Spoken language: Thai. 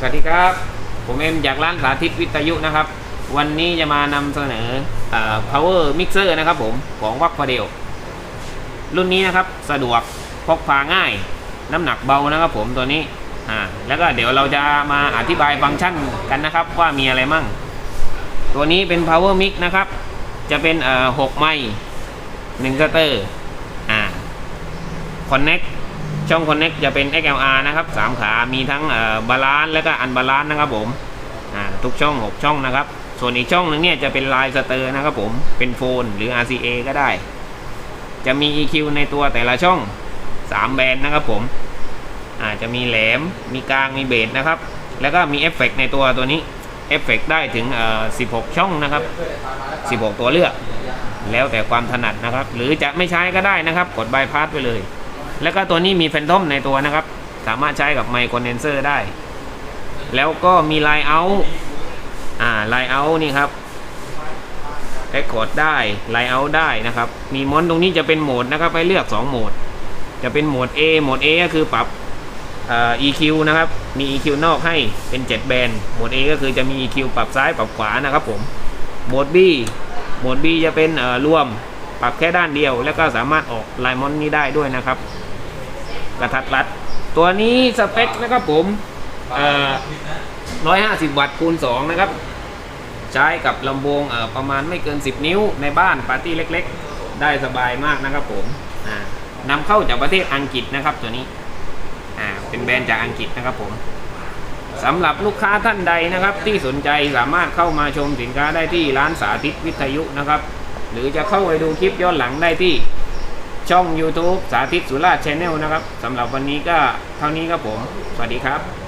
สวัสดีครับ ผมเอ็มจากร้านสาธิตวิทยุนะครับ วันนี้จะมานำเสนออ power mixer นะครับผมของวักพอเดลรุ่นนี้นะครับสะดวกพกพาง่าย น้ำหนักเบานะครับผมตัวนี้อ่าแล้วก็เดี๋ยวเราจะมาอธิบายฟังก์ชันกันนะครับว่ามีอะไรมั่ง ตัวนี้เป็น power mix นะครับ จะเป็นเอ่อหกไม้หนึ่งสเตอร์อ่า connect ช่อง connect จะเป็น XLR นะครับ 3 ขา มีทั้งบาลานซ์และก็อันบาลานซ์นะครับผมอ่าทุกช่อง 6 ช่องนะครับ ส่วนอีกช่องหนึงเนี่ยจะเป็นไลายสเตอร์นะครับผมเป็นโฟนหรือ RCA ก็ได้ จะมี EQ ในตัวแต่ละช่อง 3 แบนด์นะครับผมอ่าจะมีแหลมมีกลางมีเบสนะครับ แล้วก็มีเอฟเฟกในตัวตัวนี้เอฟเฟกได้ถึงเอ่อ16 ช่องนะครับ 16 ตัวเลือก แล้วแต่ความถนัดนะครับ หรือจะไม่ใช้ก็ได้นะครับ กดบายพาสไปเลย แล้วก็ตัวนี้มีแฟนทอมในตัวนะครับ สามารถใช้กับไมโครเดนเซอร์ได้ แล้วก็มีไลน์เอาอ่าไลน์เอานี่ครับเรคคอร์ดได้ไลน์เอาได้นะครับ มีมอนตรงนี้จะเป็นโหมดนะครับให้เลือก 2 โหมด จะเป็นโหมด A โหมด A ก็คือปรับเอ่อ EQ นะครับ มี EQ นอกให้เป็น 7 แบนด์โหมด A ก็คือจะมี EQ ปรับซ้ายปรับขวานะครับผมโหมด B โหมด B จะเป็นเอ่อรวมปรับแค่ด้านเดียว แล้วก็สามารถออกไลน์มอนนี้ได้ด้วยนะครับ กระทัดรัด ตัวนี้สเปคนะครับผมเอ่อ150วัตต์คูณ2นะครับ ใช้กับลำโพงเอ่อประมาณไม่เกิน 10 นิ้วในบ้านปาร์ตี้เล็กๆ ได้สบายมากนะครับผมนำเข้าจากประเทศอังกฤษนะครับตัวนี้อ่าเป็นแบรนด์จากอังกฤษนะครับผมสำหรับลูกค้าท่านใดนะครับ ที่สนใจสามารถเข้ามาชมสินค้าได้ที่ร้านสาธิตวิทยุนะครับ หรือจะเข้าไปดูคลิปย้อนหลังได้ที่ ช่อง YouTube สาธิตสุราชชนแนลนะครับสำหรับวันนี้ก็เท่านี้ครับผม สวัสดีครับ